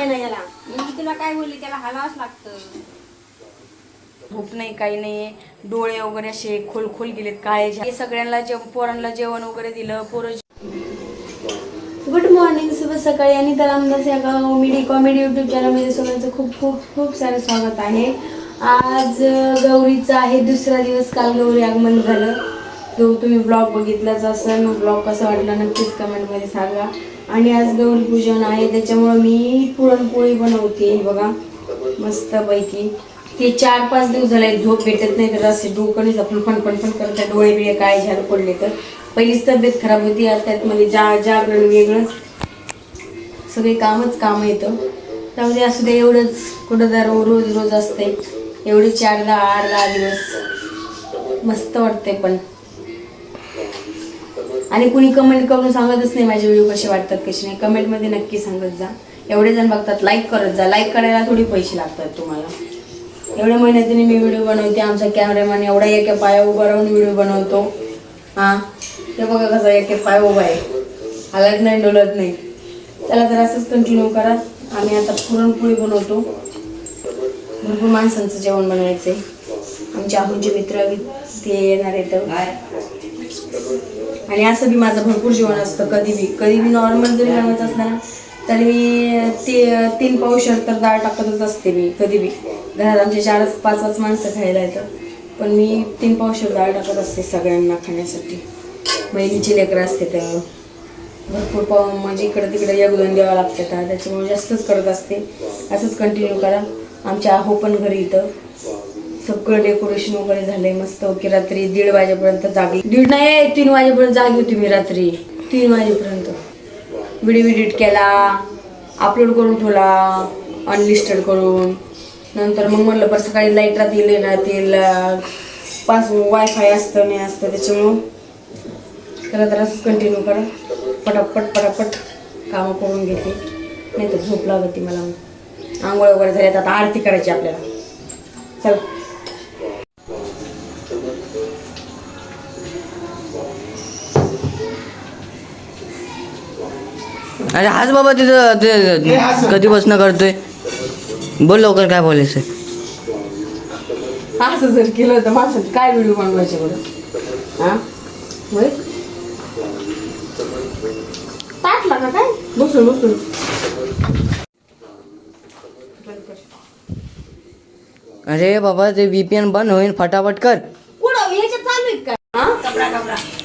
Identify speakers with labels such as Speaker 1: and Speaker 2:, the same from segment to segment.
Speaker 1: झोपाय नाही याला.
Speaker 2: मी तुला काय बोलली त्याला हलावंच लागतं.
Speaker 1: झोप नाही काही नाही डोळे वगैरे असे खोल खोल गेलेत काळे हे सगळ्यांना जेव पोरांना जेवण वगैरे दिलं पोरं गुड मॉर्निंग शुभ सकाळी. आणि तर आमदार या कॉमेडी कॉमेडी यूट्यूब चॅनलमध्ये सगळ्यांचं खूप खूप खूप सारं स्वागत आहे. आज गौरीचा आहे दुसरा दिवस. काल गौरी आगमन झालं. तो तुम्ही ब्लॉग बघितलाच असेल. ब्लॉग कसा वाटला नक्कीच कमेंटमध्ये सांगा. आणि आज गौरी पूजन आहे त्याच्यामुळं मी पुरणपोळी बनवते बघा. मस्तपैकी ते चार पाच दिवस झाले झोप भेटत नाही तर असे डोकं आपण पण पण पण करतात डोळे बिळे काय झालं पडले तर. पहिलीच तब्येत खराब होती आता म्हणजे जा जागरण वेगळंच. सगळे कामच काम येतं त्यामध्ये असू दे एवढंच. कुठं जर रोज रोज असते एवढे चार दहा आठ दहा दिवस. मस्त वाटते पण. आणि कुणी कमेंट करून सांगतच नाही माझे व्हिडिओ कसे वाटतात कसे नाही कमेंटमध्ये नक्की सांगत जा. एवढे जण बघतात लाईक करत जा. लाईक करायला थोडी पैसे लागतात तुम्हाला. एवढ्या मेहनतीने मी व्हिडिओ बनवते आमचा कॅमेरामॅन एवढा एका पाया उभा राहून व्हिडिओ बनवतो. हां? ते बघा कसा एक पाय उभा आहे. हलत नाही डोलत नाही. त्याला तर असंच कंटिन्यू करा. आम्ही आता पुरणपोळी बनवतो. भरपूर माणसांचं जेवण बनवायचं आहे आमचे आहुंचे मित्र ते येणार आहेत. आणि असं बी माझं भरपूर जेवण असतं. कधी बी कधी बी नॉर्मल जरी बनवत असताना तरी मी ते तीन पाऊशर तर डाळ टाकतच असते मी कधी बी. घरात आमचे चारच पाच पाच माणसं खायला येतं पण मी तीन पावशर डाळ टाकत असते सगळ्यांना खाण्यासाठी. बहिणीची लेकरं असते तर भरपूर पाव म्हणजे इकडं तिकडं योगदान द्यावं लागतं का त्याच्यामुळे जास्तच करत असते. असंच कंटिन्यू करा. आमच्या आहो पण घरी इथं. सगळं डेकोरेशन वगैरे झालंय मस्त. ओके रात्री दीड वाजेपर्यंत जागी. दीड नाही तीन वाजेपर्यंत जागी होती मी रात्री. तीन वाजेपर्यंत. व्हिडिओ एडिट केला अपलोड करून ठेवला अनलिस्टेड करून. नंतर मग म्हणलं पण सकाळी लाइट राहतील राहतील पास वायफाय असतं नाही असतं त्याच्यामुळं त्याला तर असंच कंटिन्यू करा. पटापट पटापट कामं करून घेते. नाही तर झोप लागते मला. आंघोळ वगैरे झाल्यात आता आरती करायची आपल्याला. चल.
Speaker 3: अरे हाच बाबा तिथं ते कधी बसणं करतोय. बोल लवकर काय बोलायचं
Speaker 1: असं जर केलं तर माणसात काय व्हिडिओ बनवायचे बरं? हां? होय? टाकला का काय? बसून बसून.
Speaker 3: अरे बाबा ते VPN बंद होईल फटाफट कर.
Speaker 1: कुठं? चालू आहेत का? हां?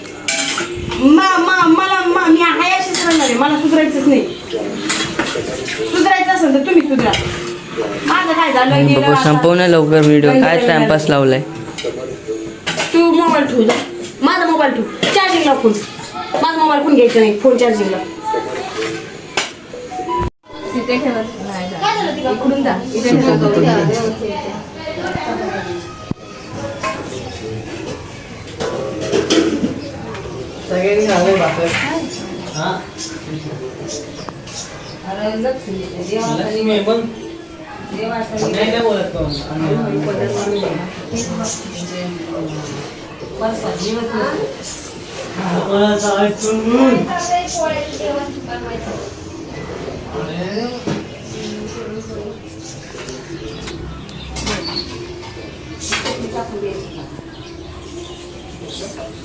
Speaker 1: मला मा मी आहे अशीच राहणार आहे मला सुधारायचंच नाही. सुधारायचं असेल तर तुम्ही सुधरा. माझं काय झालं? गेलं आता.
Speaker 3: संपवणार लवकर व्हिडिओ काय टाइमपास लावलाय?
Speaker 1: तू मोबाईल ठेवू जा. माझा मोबाईल ठेवू. चार्जिंग लावून माझा मोबाईल पण घ्यायचा नाही. फोन चार्जिंगला काय झालं तिला? इकडून जा. इथे 당연히
Speaker 2: 안 해봤어요. 아, लक्ष्मी है बन मैं क्या
Speaker 1: बोला तो बोला था आज सुन Thank you.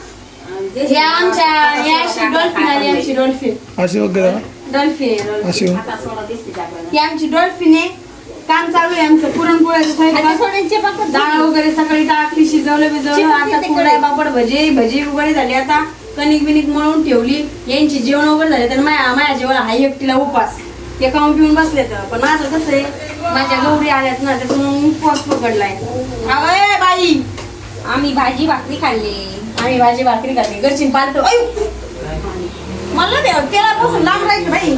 Speaker 1: हे आमच्या हे अशी डॉल्फिन आली आमची डॉल्फिन
Speaker 4: अशी वगैरे
Speaker 1: डॉल्फिन
Speaker 4: अशी
Speaker 1: ही आमची डॉल्फिन आहे काम चालू आहे आमचं पुरणपोळ्याचं स्वयंपाक डाळ वगैरे सकाळी टाकली शिजवलं बिजवलं आता कुरड्या पापड भजी भजी वगैरे झाली आता. कणिक बिनिक मळून ठेवली. यांची जेवण वगैरे झाले तर माया माया जेवण हा एकटीला उपास. ते खाऊन पिऊन बसले तर. पण माझं कसं आहे माझ्या गौरी आल्यात ना तर मग उपवास पकडलाय. ए बाई!
Speaker 2: आम्ही भाजी भाकरी खाल्ली.
Speaker 1: आम्ही भाजी भाकरी खाल्ली घरची पालतो मला ते तेलापासून लांब राहायचं बाई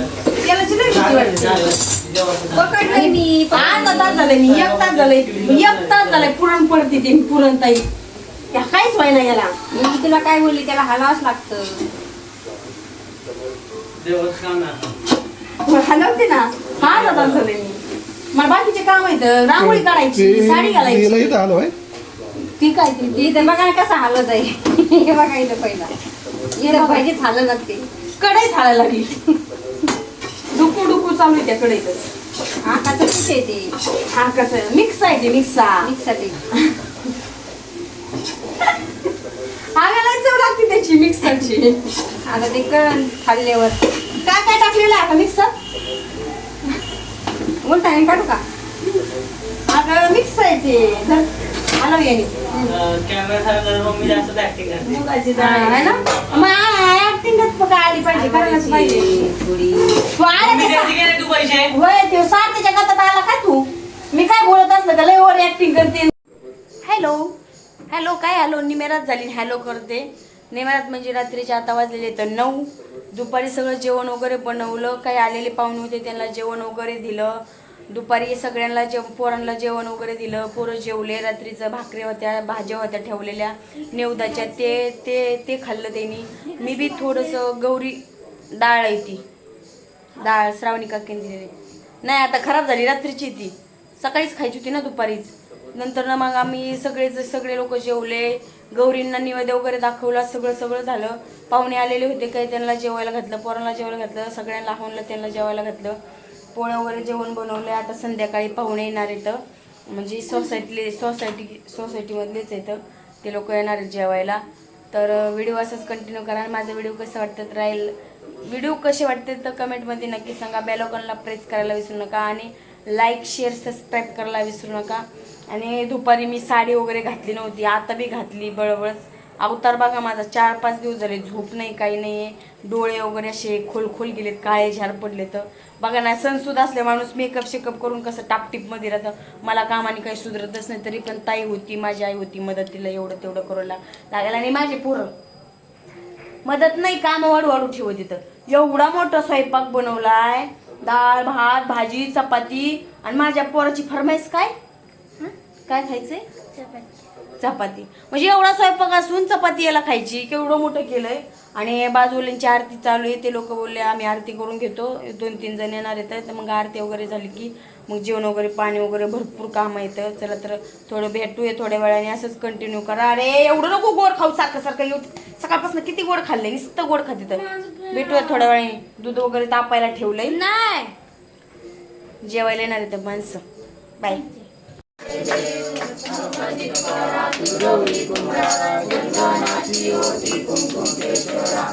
Speaker 1: चिल्लर किती वाटते
Speaker 2: पकडलंय मी
Speaker 1: अर्धा तास झालाय मी एक तास झालंय एक तास झालाय पुरण पडते ते पुरण ताई या काहीच व्हाय ना याला
Speaker 2: मी तुला काय बोलली त्याला हलावंच लागतं
Speaker 1: हलवते ना हा तास झालाय मी मला बाकीचे काम आहेत रांगोळी काढायची साडी घालायची ती काय ती?
Speaker 2: ती इथं बघा ना कसं हालत आहे. हे बघा इथं पहिला. इथं पाहिजेच हालत लागते
Speaker 1: कढई थाळायला लागली. डुकू डुकू चालू आहे त्या कढईतच.
Speaker 2: हा कसं पीठ आहे ते.
Speaker 1: हा कसं मिक्स आहे ते मिक्सा
Speaker 2: मिक्ससाठी
Speaker 1: हा घालायला चव लागते त्याची मिक्सरची.
Speaker 2: आता ते कळ खाल्ल्यावर.
Speaker 1: काय काय टाकलेलं आहे आता मिक्सर?
Speaker 2: उलटाने काढू का?
Speaker 1: अगं मिक्स आहे ते. धर हलव याने मुगाची डाळ आहे ना? मग ऍक्टिंगच बघा आली पाहिजे करायलाच पाहिजे. तू आला ते सा- होय ते सारथीच्या गतात आला काय तू? मी काय बोलत असलं का लय ओव्हर ऍक्टिंग करते? हॅलो. हॅलो काय हॅलो? निमेरात झाली. हॅलो करते. निमेरात म्हणजे रात्रीचे आता वाजलेले तर नऊ. दुपारी सगळं जेवण वगैरे बनवलं. काही आलेले पाहुणे होते त्यांना जेवण वगैरे दिलं. दुपारी सगळ्यांना जेव पोरांना जेवण वगैरे दिलं. पोरं जेवले रात्रीचं भाकरी होत्या भाज्या होत्या ठेवलेल्या नेवदाच्या. ते ते ते खाल्लं त्यांनी. मी बी थोडंसं गौरी डाळ आहे ती. डाळ श्रावणी काकीने दिलेली. नाही आता खराब झाली रात्रीची ती. सकाळीच खायची होती ना दुपारीच. नंतर ना मग आम्ही सगळे सगळे लोक जेवले. गौरींना निवेद्य वगैरे दाखवला सगळं सगळं झालं. पाहुणे आलेले होते काही त्यांना जेवायला घातलं पोरांना जेवायला घातलं सगळ्यांना लावूनला त्यांना जेवायला घातलं. पोळ्या वगैरे जेवण बनवलं आहे आता संध्याकाळी पाहुणे येणार येतं म्हणजे सोसायटीले सोसायटी सोसायटीमधलेच येतं ते लोक येणार आहेत जेवायला. तर व्हिडिओ असंच कंटिन्यू करा आणि माझा व्हिडिओ कसं वाटतं राहील व्हिडिओ कसे वाटते तर कमेंटमध्ये नक्की सांगा. बेलॉकनला प्रेस करायला विसरू नका आणि लाईक शेअर सबस्क्राईब करायला विसरू नका. आणि दुपारी मी साडी वगैरे घातली नव्हती. आता बी घातली बळबळच. अवतार बघा माझा चार पाच दिवस झाले झोप नाही काही नाही आहे. डोळे वगैरे असे खोल खोल गेलेत काळे झार पडले तर बघा ना सणसुद्धा असले माणूस मेकअप शेकअप करून कसं टापटीपमध्ये राहतं. मला कामाने काही सुधरतच नाही तरी पण ताई होती माझी आई होती मदतीला एवढं तेवढं करायला लागेल. आणि माझे पोरं. मदत नाही काम वाढू वाढू ठेवत तिथं एवढा मोठा स्वयंपाक बनवलाय. डाळ भात भाजी चपाती. आणि माझ्या पोराची फरमाईश काय? काय खायचंय? चपाती. म्हणजे एवढा स्वयंपाक असून चपाती याला खायची. केवढं मोठं केलंय. आणि बाजूल्यांची आरती चालू आहे. ते लोक बोलले आम्ही आरती करून घेतो. दोन तीन जण येणार येतात मग आरती वगैरे झाली की मग जेवण वगैरे पाणी वगैरे भरपूर काम येतं चला तर थोडं भेटूया थोड्या वेळाने. असंच कंटिन्यू करा. अरे एवढं नको गोड खाऊ. सारखं सारखं एवढं सकाळपासून किती गोड खाल्लंय? नुसतं गोड खाते तर. भेटूया थोड्या वेळाने. दूध वगैरे तापायला ठेवलंय.
Speaker 2: नाही.
Speaker 1: जेवायला येणार येतं माणसं. बाय तुकारा तुरवली कुंभारा गंधनाची होती कुंकुम केशरा